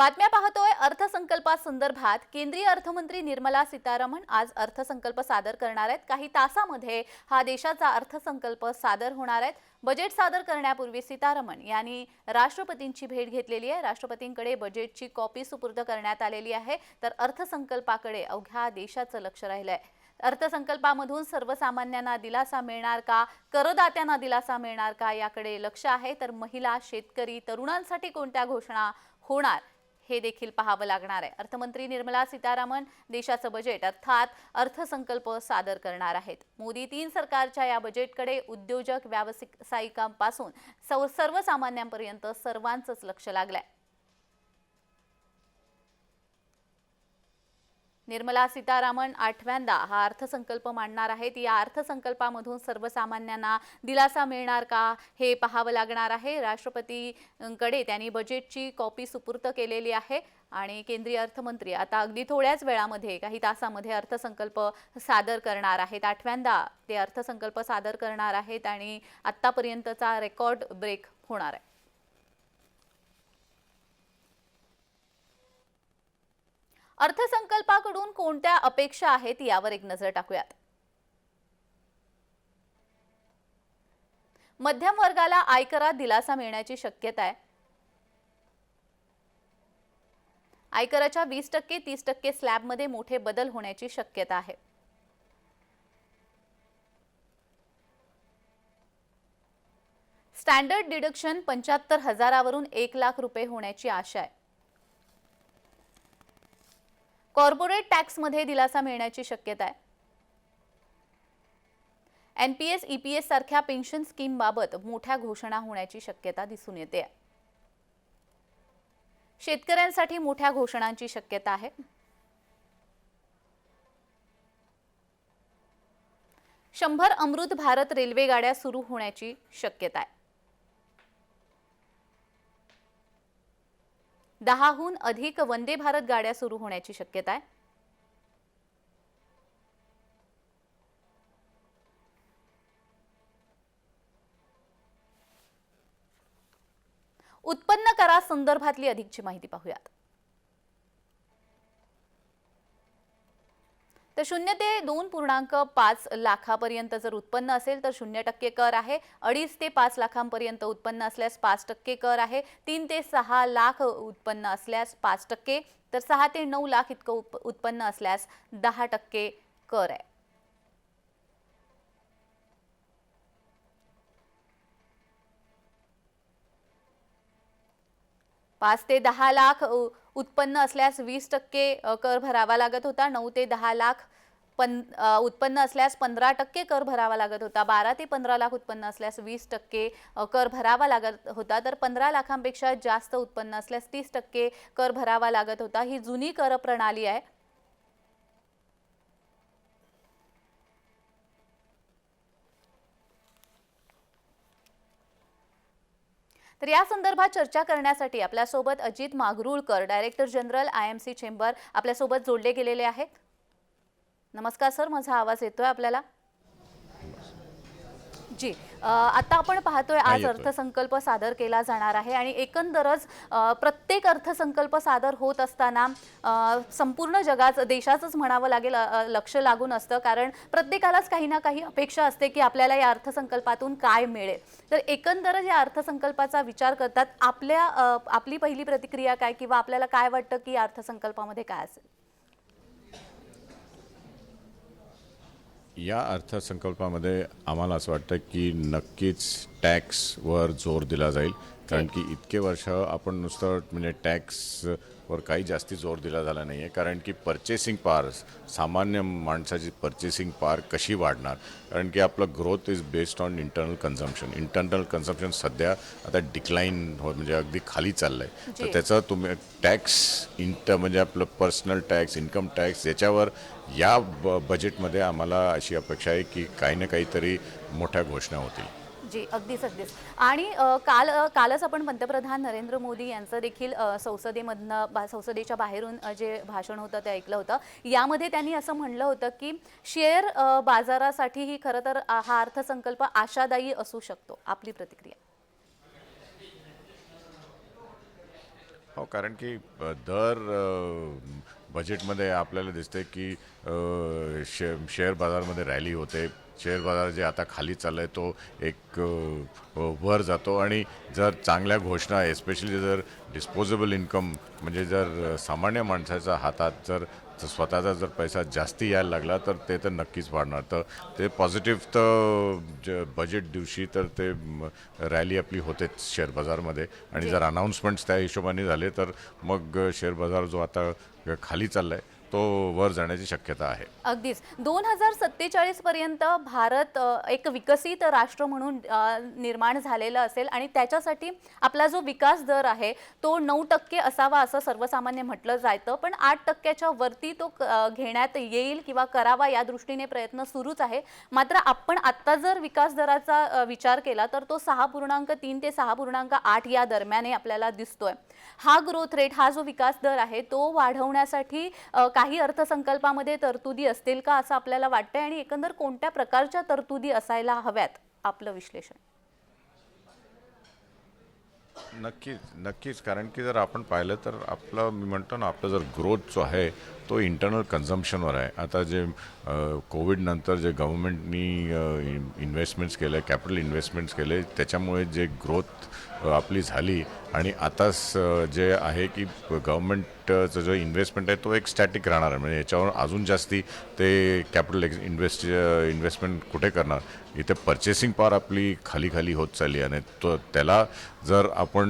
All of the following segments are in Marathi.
बातम्या पाहतोय अर्थसंकल्पासंदर्भात केंद्रीय अर्थमंत्री निर्मला सीतारामन आज अर्थसंकल्प सादर करणार आहेत. काही तासामध्ये हा देशाचा अर्थसंकल्प सादर होणार आहेत. बजेट सादर करण्यापूर्वी सीतारामन यांनी राष्ट्रपतींची भेट घेतलेली आहे. राष्ट्रपतींकडे बजेटची कॉपी सुपूर्द करण्यात आलेली आहे. तर अर्थसंकल्पाकडे अवघ्या देशाचं लक्ष राहिलं आहे अर्थसंकल्पामधून सर्वसामान्यांना दिलासा मिळणार का? करदात्यांना दिलासा मिळणार का? याकडे लक्ष आहे. तर महिला शेतकरी तरुणांसाठी कोणत्या घोषणा होणार? हे देखील पाहावं लागणार आहे. अर्थमंत्री निर्मला सीतारामन देशाचं बजेट अर्थात अर्थसंकल्प सादर करणार आहेत. मोदी तीन सरकारच्या या बजेटकडे उद्योजक व्यावसायिकांपासून सर्वसामान्यांपर्यंत सर्वांचंच लक्ष लागलंय. निर्मला सीतारामन आठव्यांदा हा अर्थसंकल्प मांडणार आहेत. या अर्थसंकल्पामधून सर्वसामान्यांना दिलासा मिळणार का हे पाहावं लागणार आहे. राष्ट्रपतींकडे त्यांनी बजेटची कॉपी सुपूर्त केलेली आहे आणि केंद्रीय अर्थमंत्री आता अगदी थोड्याच वेळामध्ये काही तासामध्ये अर्थसंकल्प सादर करणार आहेत. आठव्यांदा ते अर्थसंकल्प सादर करणार आहेत आणि आत्तापर्यंतचा रेकॉर्ड ब्रेक होणार आहे. अर्थसंकल्पाकडून कोणत्या अपेक्षा आहेत यावर एक नजर टाकूयात. मध्यम वर्गाला आयकरात दिलासा मिळण्याची शक्यता आहे. आयकराच्या वीस टक्के तीस टक्के स्लॅबमध्ये मोठे बदल होण्याची शक्यता आहे. स्टँडर्ड डिडक्शन पंच्याहत्तर हजारावरून एक लाख रुपये होण्याची आशा आहे. कॉर्पोरेट टॅक्समध्ये दिलासा मिळण्याची शक्यता आहे. एनपीएस ईपीएस सारख्या पेन्शन स्कीमबाबत मोठ्या घोषणा होण्याची शक्यता दिसून येते. शेतकऱ्यांसाठी मोठ्या घोषणांची शक्यता आहे. शंभर अमृत भारत रेल्वे गाड्या सुरू होण्याची शक्यता आहे. दहाहून अधिक वंदे भारत गाड्या सुरू होण्याची शक्यता आहे. उत्पन्न करासंदर्भातली अधिकची माहिती पाहूयात. तर शून्य ते दोन पूर्णांक पाच लाखापर्यंत जर उत्पन्न असेल तर शून्य टक्के कर आहे. अडीच ते पाच लाखांपर्यंत उत्पन्न असल्यास पाच टक्के कर आहे. तीन ते सहा लाख उत्पन्न असल्यास पाच टक्के. तर सहा ते नऊ लाख इतकं उप- उत्पन्न असल्यास दहा टक्के कर आहे. पाच ते दहा लाख उत्पन्न असल्यास वीस टक्के कर भरावा लागत होता. नऊ ते दहा लाख पन उत्पन्न असल्यास पंधरा टक्के कर भरावा लागत होता. बारा ते पंधरा लाख उत्पन्न असल्यास वीस टक्के कर भरावा लागत होता. तर पंधरा लाखांपेक्षा जास्त उत्पन्न असल्यास तीस टक्के कर भरावा लागत होता. ही जुनी कर प्रणाली आहे. तर या संदर्भात चर्चा करण्यासाठी आपल्यासोबत Ajit Magarulkar director general I M C chamber आपल्यासोबत जोडले गेलेले आहेत. नमस्कार सर माझा आवाज येतोय आपल्याला? जी आता आपण पाहतोय आज. अर्थसंकल्प सादर केला जाणार आहे आणि एकंदरच प्रत्येक अर्थसंकल्प सादर होत असताना संपूर्ण जगाचं देशाचंच म्हणावं लागेल लक्ष लागून असतं. कारण प्रत्येकालाच काही ना काही अपेक्षा असते की आपल्याला या अर्थसंकल्पातून काय मिळेल. तर एकंदरच या अर्थसंकल्पाचा विचार करतात आपल्या आपली पहिली प्रतिक्रिया काय किंवा आपल्याला काय वाटतं की या अर्थसंकल्पामध्ये काय असेल? या अर्थसंकल्पामध्ये आम्हाला असं वाटतं की नक्कीच टॅक्सवर जोर दिला जाईल. कारण की इतके वर्ष आपण नुसतं म्हणजे टॅक्सवर काही जास्ती जोर दिला झाला नाही आहे कारण की पर्चेसिंग पावर सामान्य माणसाची पर्चेसिंग पावर कशी वाढणार? कारण की आपलं growth is based on internal consumption internal consumption सध्या आता डिक्लाईन हो म्हणजे अगदी खाली चाललं आहे. तर त्याचं तुम्ही टॅक्स इंट म्हणजे आपलं पर्सनल टॅक्स इन्कम टॅक्स याच्यावर या ब बजेटमध्ये आम्हाला अशी अपेक्षा आहे की काही ना काहीतरी मोठ्या घोषणा होतील. जी अगदीच अगदीच. आणि काल कालच आपण पंतप्रधान नरेंद्र मोदी यांचं देखील संसदेमधनं बा संसदेच्या बाहेरून जे भाषण होतं ते ऐकलं होतं. यामध्ये त्यांनी असं म्हणलं होतं की शेअर बाजारासाठीही खरं तर हा अर्थसंकल्प आशादायी असू शकतो. आपली प्रतिक्रिया. हो कारण की दर बजेटमध्ये आपल्याला दिसते की शे शेअर बाजारमध्ये रॅली होते. शेअर बाजार जे आता खाली चाललं आहे तो एक वर जातो. आणि जर चांगल्या घोषणा एस्पेशली जर डिस्पोजेबल इन्कम म्हणजे जर सामान्य माणसाच्या हातात जर जर स्वतःचा जर पैसा जास्ती यायला लागला तर ते तर नक्कीच वाढणार. तर ते पॉझिटिव्ह तर ज बजेट दिवशी तर ते रॅली आपली होतेच शेअर बाजारमध्ये. आणि जर अनाऊन्समेंट्स त्या हिशोबाने झाले तर मग शेअर बाजार जो आता खाली चालला आहे तो वर जाण्याची शक्यता आहे. अगदीच. दोन हजार सत्तेचाळीस पर्यंत भारत एक विकसित राष्ट्र म्हणून निर्माण झालेलं असेल आणि त्याच्यासाठी आपला जो विकास दर आहे तो नऊ टक्के असावा असं सर्वसामान्य म्हटलं जातं पण आठ टक्क्याच्या वरती तो घेण्यात येईल किंवा करावा या दृष्टीने प्रयत्न सुरूच आहे. मात्र आपण आत्ता जर विकास दराचा विचार केला तर तो सहा पूर्णांक तीन ते सहा पूर्णांक आठ या दरम्याने आपल्याला दिसतोय. हा ग्रोथ रेट हा जो विकास दर आहे तो वाढवण्यासाठी काही अर्थसंकल्पामध्ये तरतुदी असतील का असं आपल्याला वाटतंय? आणि एकंदर कोणत्या प्रकारच्या तरतुदी असायला हव्यात? आपलं विश्लेषण. नक्कीच नक्कीच. कारण की जर आपण पाहिलं तर आपलं मी म्हणतो ना आपलं जर ग्रोथ जो आहे तो इंटरनल कन्झम्पशनवर आहे. आता जे कोविडनंतर जे गव्हर्मेंटनी इन्व्हेस्टमेंट्स केले कॅपिटल इन्व्हेस्टमेंट्स केले त्याच्यामुळे जे ग्रोथ आपली झाली आणि आता स- जे आहे की गव्हर्मेंटचं जो इन्व्हेस्टमेंट आहे तो एक स्टॅटिक राहणार. आहे म्हणजे याच्यावर अजून जास्ती ते कॅपिटल इन्व्हेस्ट इन्व्हेस्टमेंट कुठे करणार? इथे पर्चेसिंग पॉवर आपली खाली खाली होत चालली आहे. आणि तो त्याला जर आपण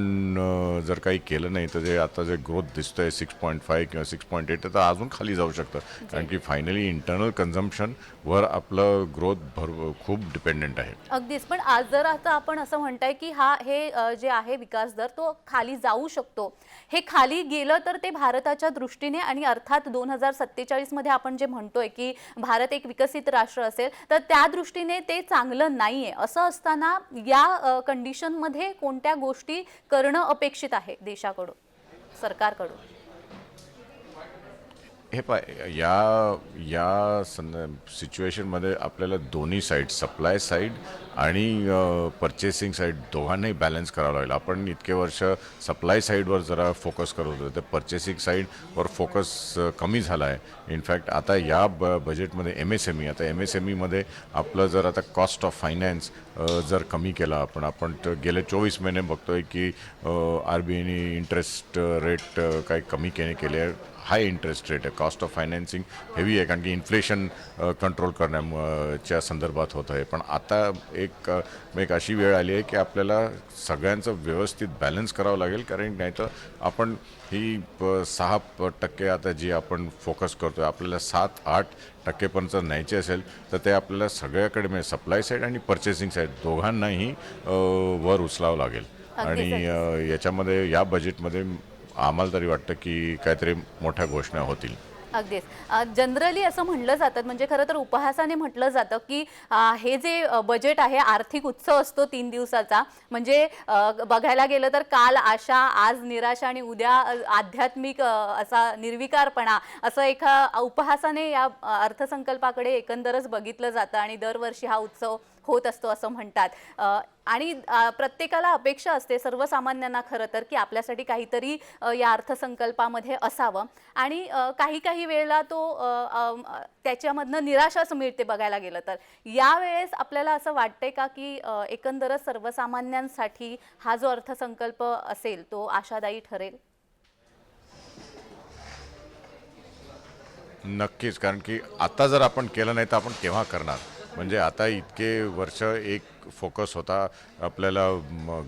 जर काही केलं नाही तर जे आता जे ग्रोथ दिसतंय सिक्स पॉईंट फाय किंवा सिक्स पॉईंट एट तर अजून खाली जाऊ शकतं. कारण की फायनली इंटरनल कन्झम्पशनवर आपलं ग्रोथ भर खूप डिपेंडेंट आहे. अगदीच. पण आज जर आता आपण असं म्हणताय की हा हे जे आहे विकास दर तो खाली जाऊ शकतो. हे खाली गेलं तर ते भारताच्या दृष्टीने आणि अर्थात दोन हजार सत्तेचाळीसमध्ये आपण जे म्हणतोय की भारत एक विकसित राष्ट्र असेल तर त्या दृष्टीने ते चांगलं नाही आहे असं असताना या कंडिशनमध्ये कोणत्या गोष्टी करणं अपेक्षित आहे देशाकडून? सरकारकडून? हे पाय या या सं सिच्युएशनमध्ये आपल्याला दोन्ही साईड सप्लाय साईड आणि परचेसिंग साईड दोघांनाही बॅलन्स करावं लागेल. आपण इतके वर्ष सप्लाय साईडवर जरा फोकस करत होतो तर परचेसिंग साईडवर फोकस कमी झाला आहे इनफॅक्ट आता या ब बजेटमध्ये एम एस एम ई आता एम एस एम ईमध्ये आपलं जर आता कॉस्ट ऑफ फायनान्स जर कमी केला आपण आपण गेले चोवीस महिने बघतोय की आर बी आयने इंटरेस्ट रेट काही कमी केले केले. आहे हाय इंटरेस्ट रेट आहे कॉस्ट ऑफ फायनान्सिंग हेवी आहे कारण की इन्फ्लेशन कंट्रोल करण्याच्या संदर्भात होत आहे. पण आता एक एक अशी वेळ आली आहे की आपल्याला सगळ्यांचं व्यवस्थित बॅलन्स करावं लागेल कारण नाही तर आपण ही प- सहा टक्के आता जी आपण फोकस करतोय आपल्याला सात आठ टक्केपर्यंत न्यायचे असेल तर ते आपल्याला सगळ्याकडे म्हणजे सप्लाय साईड आणि परचेसिंग साईड दोघांनाही वर उचलावं लागेल. आणि याच्यामध्ये या बजेटमध्ये आम्हाला तरी वाटतं की काहीतरी मोठ्या घोषणा होतील. अगदीच. जनरली असं म्हणलं जातं म्हणजे खरं तर उपहासाने म्हटलं जातं की हे जे बजेट आहे आर्थिक उत्सव असतो तीन दिवसाचा म्हणजे बघायला गेलं तर काल आशा आज निराशा आणि उद्या आध्यात्मिक असा निर्विकारपणा असं एका उपहासाने या अर्थसंकल्पाकडे एकंदरच बघितलं जातं आणि दरवर्षी हा उत्सव होत असतो असं म्हणतात. आणि प्रत्येकाला अपेक्षा असते सर्वसामान्यांना खरं तर की आपल्यासाठी काहीतरी या अर्थसंकल्पामध्ये असावं. आणि काही काही वेळेला तो त्याच्यामधनं निराशाच मिळते बघायला गेलं तर. यावेळेस आपल्याला असं वाटतंय का की एकंदरच सर्वसामान्यांसाठी हा जो अर्थसंकल्प असेल तो आशादायी ठरेल? नक्कीच. कारण की आता जर आपण केलं नाही तर आपण केव्हा करणार? म्हणजे आता इतके वर्ष एक फोकस होता. आपल्याला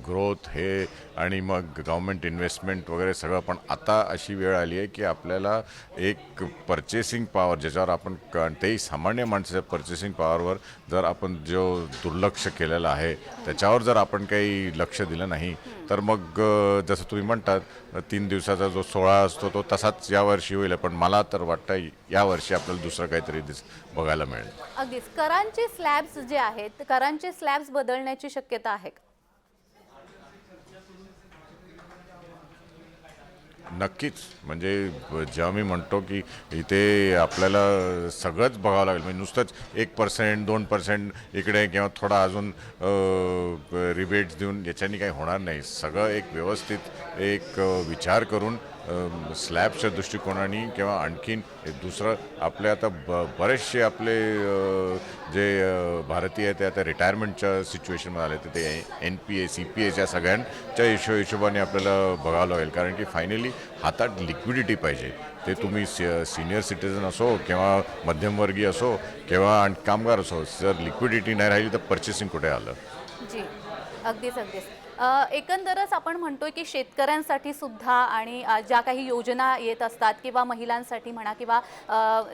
ग्रोथ हे आणि मग गव्हर्मेंट इन्व्हेस्टमेंट वगैरे सगळं. पण आता अशी वेळ आली आहे की आपल्याला एक परचेसिंग पॉवर ज्याच्यावर आपण तेही सामान्य माणसाच्या परचेसिंग पॉवरवर जर आपण जो दुर्लक्ष केलेलं आहे त्याच्यावर जर आपण काही लक्ष दिलं नाही तर मग जसं तुम्ही म्हणतात तीन दिवसाचा जो सोहळा असतो तो तसाच यावर्षी होईल. पण मला तर वाटतं यावर्षी आपल्याला दुसरं काहीतरी दिस बघायला मिळेल. अगदीच. करांचे स्लॅब्स जे आहेत करांचे स्लॅब्स बदलण्याची शक्यता आहे का? नक्कीच. म्हणजे जेव्हा मी म्हणतो की इथे आपल्याला सगळंच बघावं लागेल म्हणजे नुसतंच एक पर्सेंट दोन पर्सेंट इकडे किंवा थोडा अजून रिबेट्स देऊन याच्यानी काही होणार नाही. सगळं एक व्यवस्थित एक विचार करून स्लॅबच्या दृष्टिकोनाने किंवा आणखीन दुसरं आपले आता ब बरेचसे आपले जे भारतीय आहेत ते आता रिटायरमेंटच्या सिच्युएशनमध्ये आले तर ते N P A C P एच्या सगळ्यांच्या हिशो हिशोबाने आपल्याला बघावं लागेल. कारण की फायनली हातात लिक्विडिटी पाहिजे. ते तुम्ही सि सिनियर सिटीजन असो किंवा मध्यमवर्गीय असो किंवा आण- कामगार असो जर लिक्विडिटी नाही राहिली तर पर्चेसिंग कुठे आलं? जी. अगदीच अगदीच. एकंदरच आपण म्हणतोय की शेतकऱ्यांसाठी सुद्धा आणि ज्या काही योजना येत असतात किंवा महिलांसाठी म्हणा किंवा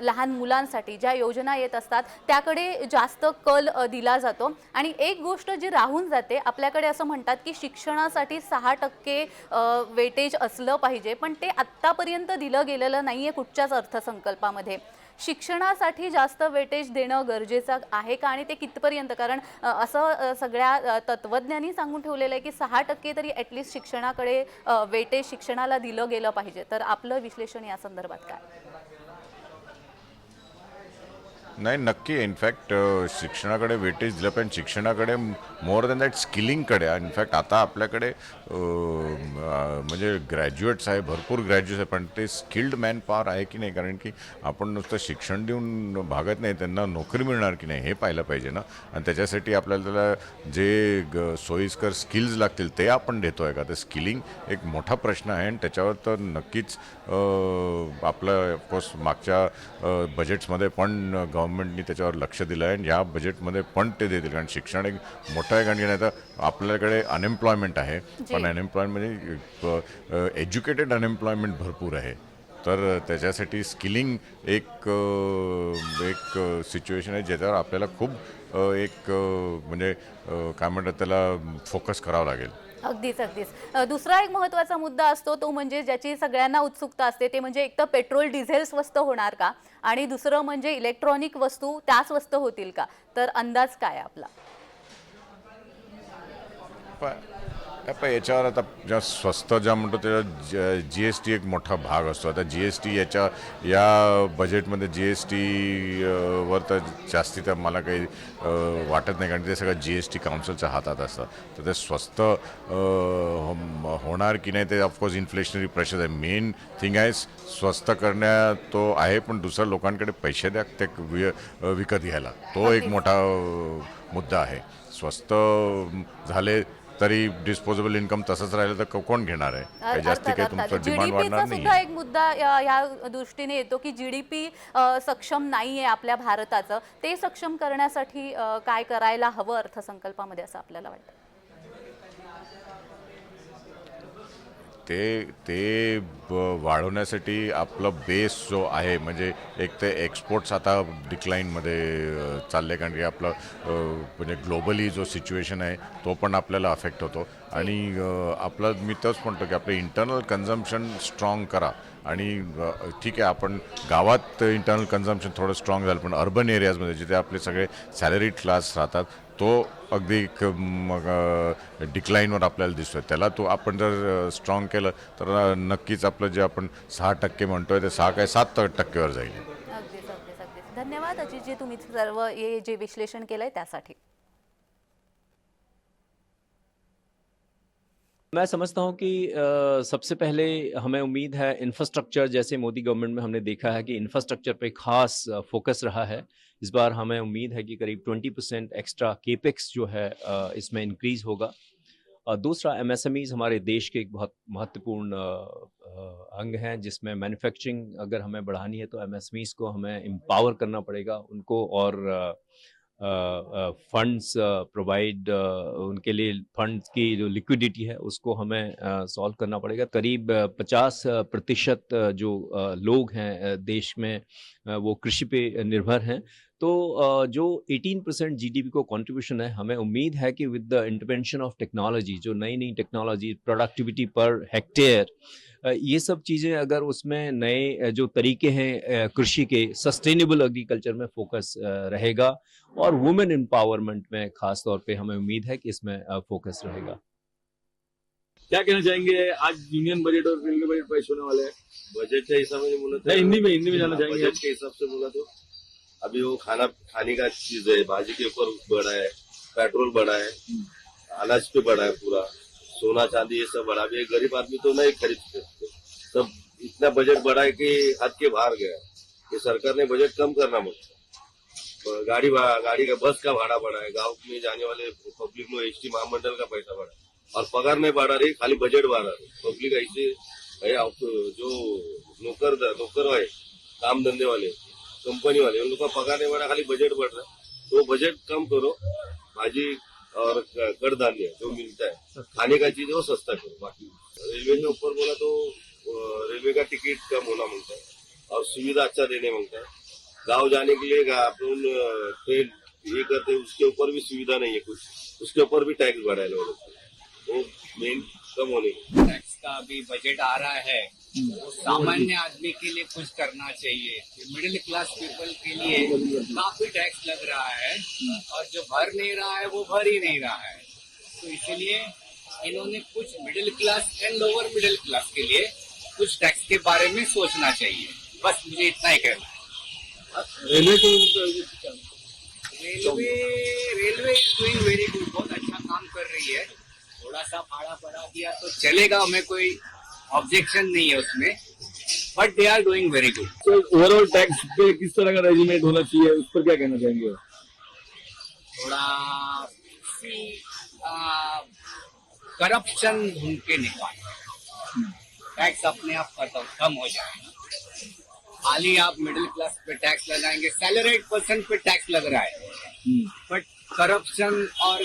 लहान मुलांसाठी ज्या योजना येत असतात त्याकडे जास्त कल दिला जातो. आणि एक गोष्ट जी राहून जाते आपल्याकडे असं म्हणतात की शिक्षणासाठी सहा टक्के वेटेज असलं पाहिजे पण ते आत्तापर्यंत दिलं गेलेलं नाही आहे कुठच्याच अर्थसंकल्पामध्ये. शिक्षणासाठी जास्त वेटेज देणं गरजेचं आहे का? आणि ते कितपर्यंत? कारण असं सगळ्या तत्वज्ञांनी सांगून ठेवलेलं आहे की सहा टक्के तरी ॲटलिस्ट शिक्षणाकडे वेटेज शिक्षणाला दिलं गेलं पाहिजे. तर आपलं विश्लेषण या संदर्भात काय? नाही नक्की. इनफॅक्ट शिक्षणाकडे वेटेज दिलं पाहिजे शिक्षणाकडे मोर दॅन दॅट स्किलिंगकडे इनफॅक्ट आता आपल्याकडे म्हणजे ग्रॅज्युएट्स आहे भरपूर ग्रॅज्युएट्स आहे पण ते स्किल्ड मॅन पॉवर आहे की नाही? कारण की आपण नुसतं शिक्षण देऊन भागत नाही त्यांना नोकरी मिळणार की नाही हे पाहिलं पाहिजे ना? आणि त्याच्यासाठी आपल्याला त्याला जे ग सोयीस्कर स्किल्स लागतील ते आपण देतो आहे का? तर स्किलिंग एक मोठा प्रश्न आहे आणि त्याच्यावर तर नक्कीच आपलं ऑफकोर्स मागच्या बजेट्समध्ये पण गव्हर्नमेंटनी त्याच्यावर लक्ष दिलं आहे आणि या बजेटमध्ये पण ते देतील. कारण शिक्षण एक मोठं आहे कारण की नाही तर आपल्याकडे अनएम्प्लॉयमेंट आहे पण अनएम्प्लॉयमेंट म्हणजे एज्युकेटेड अनएम्प्लॉयमेंट भरपूर आहे. तर त्याच्यासाठी स्किलिंग एक एक सिच्युएशन आहे ज्याच्यावर आपल्याला खूप एक म्हणजे काय म्हणतात त्याला फोकस करावं लागेल. अगदीच अगदीच. दुसरा एक महत्त्वाचा मुद्दा असतो तो म्हणजे ज्याची सगळ्यांना उत्सुकता असते ते म्हणजे एक तर पेट्रोल डिझेल स्वस्त होणार का? आणि दुसरं म्हणजे इलेक्ट्रॉनिक वस्तू त्या स्वस्त होतील का? तर अंदाज काय आहे आपला? प- प- याच्यावर आता ज्या स्वस्त ज्या म्हणतो त्याच्या जी एस टी एक मोठा भाग असतो. आता जी एस टी याच्या या बजेटमध्ये जी एस टी वर तर जास्ती तर मला काही वाटत नाही. कारण ते सगळं जी एस टी काउन्सिलच्या हातात असतं. तर ते स्वस्त हो- होणार की नाही ते ऑफकोर्स इन्फ्लेशनरी प्रेशर आहे. मेन थिंग आहे स्वस्त करण्या तो आहे पण दुसऱ्या लोकांकडे पैसे द्या ते वि- विकत घ्यायला. तो एक मोठा मुद्दा आहे. स्वस्त झाले तरी डिस्पोजेबल इन्कम तसंच राहिलं तर कोण घेणार आहे? काही जास्ती काही तुमचं डिमांड वाढणार नाही सुद्धा एक मुद्दा या दृष्टीने येतो की जीडीपी सक्षम नाहीये आपल्या भारताचं. ते सक्षम करण्यासाठी काय करायला हवं अर्थसंकल्पामध्ये असं आपल्याला वाटतं? ते ते वाढवण्यासाठी आपलं बेस जो आहे म्हणजे एक ते एक्सपोर्ट्स आता डिक्लाईनमध्ये चालले कारण की आपलं म्हणजे ग्लोबली जो सिच्युएशन आहे तो पण आपल्याला अफेक्ट होतो. आणि आपलं मी तोच म्हणतो की आपलं इंटरनल कन्झम्पशन स्ट्रॉंग करा. आणि ठीक आहे आपण गावात इंटरनल कन्झम्पशन थोडं स्ट्रॉंग झालं पण अर्बन एरियाजमध्ये जिथे आपले सगळे सॅलरी क्लास राहतात तो अगदी एक मग डिक्लाईनवर आपल्याला दिसतोय. त्याला तो आपण जर स्ट्रॉंग केलं तर नक्कीच आपलं जे आपण सहा टक्के म्हणतोय ते सहा काय सात टक्केवर जाईल. अगदीच अगदीच अगदीच. धन्यवाद अजितजी तुम्ही सर्व हे जे विश्लेषण केलंय त्यासाठी. मैं समझता हूँ कि अ, सबसे पहले हमें उम्मीद है इंफ्रास्ट्रक्चर जैसे मोदी गवर्नमेंट में हमने देखा है कि इंफ्रास्ट्रक्चर पे खास फोकस रहा है। इस बार हमें उम्मीद है कि करीब 20 परसेंट एक्स्ट्रा केपेक्स जो है इसमें इंक्रीज होगा। और दूसरा एमएसएमईज हमारे देश के एक बहुत महत्वपूर्ण अंग हैं, जिसमें मैन्युफैक्चरिंग अगर हमें बढ़ानी है तो एमएसएमईज को हमें एम्पावर करना पड़ेगा। उनको और फंड्स प्रोवाइड उनके लिए फंड्स की जो लिक्विडिटी है, उसको हमें सॉल्व करना पड़ेगा। करीब पचास प्रतिशत जो लोग हैं देश में वो कृषि पे निर्भर हैं। तो जो 18 परसेंट जीडीपी को कंट्रीब्यूशन है, हमें उम्मीद है कि with the intervention of technology जो नई नई टेक्नोलॉजी प्रोडक्टिविटी पर हेक्टेयर ये सब चीज़ें अगर उसमें नए जो तरीके हैं कृषि के सस्टेनेबल एग्रीकल्चर में फोकस रहेगा और वुमेन एम्पावरमेंट में खास तौर पे हमें उम्मीद है कि इसमें फोकस रहेगा। क्या कहना चाहेंगे? आज यूनियन बजट और रेलवे बजट पेश होने वाले हैं। बजट के हिसाब से बोला नहीं, हिंदी में- हिंदी में जाना चाहेंगे। बजट के हिसाब से बोला तो अभी वो खाना खाने का चीज़ है भाजी के ऊपर बढ़ा है पेट्रोल बढ़ा है अनाज पे बढ़ा है पूरा सोना चांदी ये सब बढ़ा एक गरीब आदमी तो नहीं खरीद सकते। सब इतना बजट बढ़ा है कि हद के बाहर गया। ये सरकार ने बजट कम करना मुझे गाड़ी गाड़ी का बस का भाड़ा बढ़ा है। गांव में जाने वाले पब्लिक में एस टी महामंडल का पैसा बढ़ा और पगार नहीं बढ़ा रही खाली बजट बढ़ा रही। पब्लिक ऐसे जो नौकर नौकर है काम धंधे वाले कंपनी वाले उन लोग का पगार नहीं बढ़ा खाली बजट बढ़ रहा है। तो बजट कम करो भाजी और कड़धान्य जो मिलता है। खाने का चीज वो सस्ता करो बाकी। रेलवे के ऊपर बोला तो रेलवे का टिकट कम होना मांगता है। और सुविधा अच्छा देने मांगता है। गाँव जाने के लिए अपन ट्रेन ये करते उसके ऊपर भी सुविधा नहीं है कुछ। उसके ऊपर भी टैक्स बढ़ा है लोगों को। वो मेन कम होने टैक्स का अभी बजट आ रहा है। वो सामान्य आदमी के लिए कुछ करना चाहिए। मिडिल क्लास पीपल के लिए काफ़ी टैक्स लग रहा है। और जो भर नहीं रहा है, वो भर ही नहीं रहा है। तो इसलिए इन्होंने कुछ middle class and lower middle class के लिए कुछ टैक्स के बारे में सोचना चाहिए। बस मुझे इतना ही कहना है। रेलवे को railway railway is doing very good बहुत अच्छा काम कर रही है। थोड़ा सा भाड़ा बढ़ा दिया तो चलेगा हमें कोई ऑब्जेक्शन नहीं है उसमें but they are doing very good तो ओवरऑल टैक्स पे किस तरह का रेजिमेंट होना चाहिए उस पर क्या कहना चाहेंगे थोड़ा करप्शन ढूंढ के निकाल। टैक्स अपने आप खत्म कम हो जाएगा। खाली आप मिडिल क्लास पे टैक्स लगाएँगे सैलरीड पर्सन पे टैक्स लग रहा है। बट करप्शन और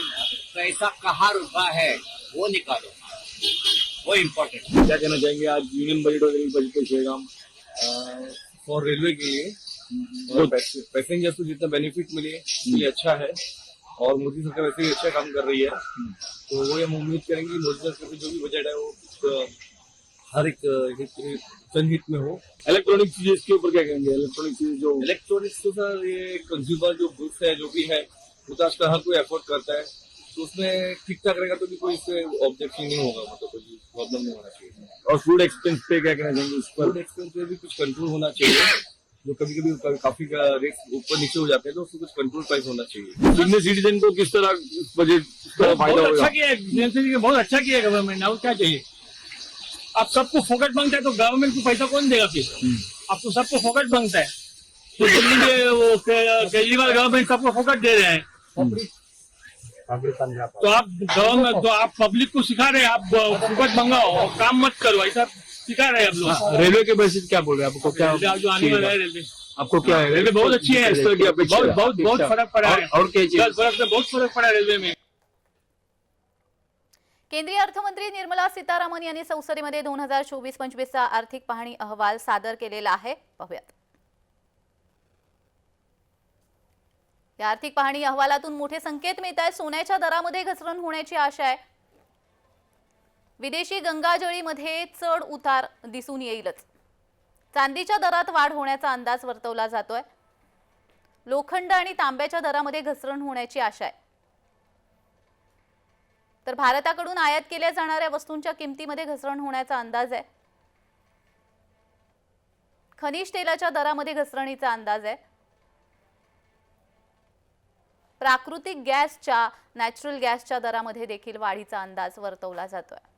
पैसा कहाँ रुका है वो निकालो। वो इम्पोर्टेंट क्या कहना चाहेंगे आज यूनियन बजट और रेलवे बजट पेश होगा और रेलवे के लिए। और पैसेंजर को जितना बेनिफिट मिले ये अच्छा है। और मोदी सरकार वैसे ही अच्छा काम कर रही है। तो वो हम उम्मीद करेंगे मोदी सरकार की जो भी बजट है वो हर एक हित- जनहित में हो। इलेक्ट्रॉनिक चीज़ें इसके ऊपर क्या कहेंगे? इलेक्ट्रॉनिक चीज़ें जो इलेक्ट्रॉनिक्स तो सर ये कंज्यूमर जो गुड्स है जो भी है वो तो आजकल हर कोई अफोर्ड करता है। तो उसमें ठीक ठाक रहेगा तो भी कोई इससे ऑब्जेक्शन नहीं होगा मतलब कोई प्रॉब्लम नहीं होना चाहिए। और फ़ूड एक्सपेंस पे क्या कहना चाहेंगे उस पर? फ़ूड एक्सपेंस पे भी कुछ कंट्रोल होना चाहिए जो कभी कभी काफ़ी रेट ऊपर नीचे हो जाते हैं तो उसको कुछ कंट्रोल प्राइस होना चाहिए। सीनियर सिटीजन को किस तरह बजट फ़ायदा बहुत होगा अच्छा किया है बहुत अच्छा किया है गवर्नमेंट ने और क्या चाहिए? आप सबको फोकट माँगता है तो गवर्नमेंट को पैसा कौन देगा फिर? आपको सबको फोकट माँगता है। तो दिल्ली के वो केजरीवाल गवर्नमेंट सबको फोकट दे रहे हैं। तो आप गवर्नमेंट तो आप पब्लिक को सिखा रहे हैं आप फोकट मंगाओ और काम मत करो ऐसा सिखा रहे हैं आप लोग। रेलवे के बेसिस क्या बोल रहे हैं? आपको क्या जो आने वाला है रेलवे। आपको क्या है रेलवे बहुत अच्छी है बहुत बहुत बहुत फ़र्क पड़ा है। और- क्या में बहुत फ़र्क पड़ा है रेलवे में। केंद्रीय अर्थमंत्री निर्मला सीतारामन यांनी संसदेमध्ये दोन हजार चोवीस पंचवीसचा आर्थिक पाहणी अहवाल सादर केलेला आहे. पाहूयात. या आर्थिक पाहणी अहवालातून मोठे संकेत मिळत आहेत. सोन्याच्या दरामध्ये घसरण होण्याची आशा आहे. विदेशी गंगाजळीमध्ये चढ उतार दिसून येईलच. चांदीच्या दरात वाढ होण्याचा अंदाज वर्तवला जातोय. लोखंड आणि तांब्याच्या दरामध्ये घसरण होण्याची आशा आहे. तर भारताकडून आयात केल्या जाणाऱ्या वस्तूंच्या किमतीमध्ये घसरण होण्याचा अंदाज आहे. खनिज तेलाच्या दरामध्ये घसरणीचा अंदाज आहे. प्राकृतिक गॅसच्या नॅचरल गॅसच्या दरामध्ये देखील वाढीचा अंदाज वर्तवला जातोय.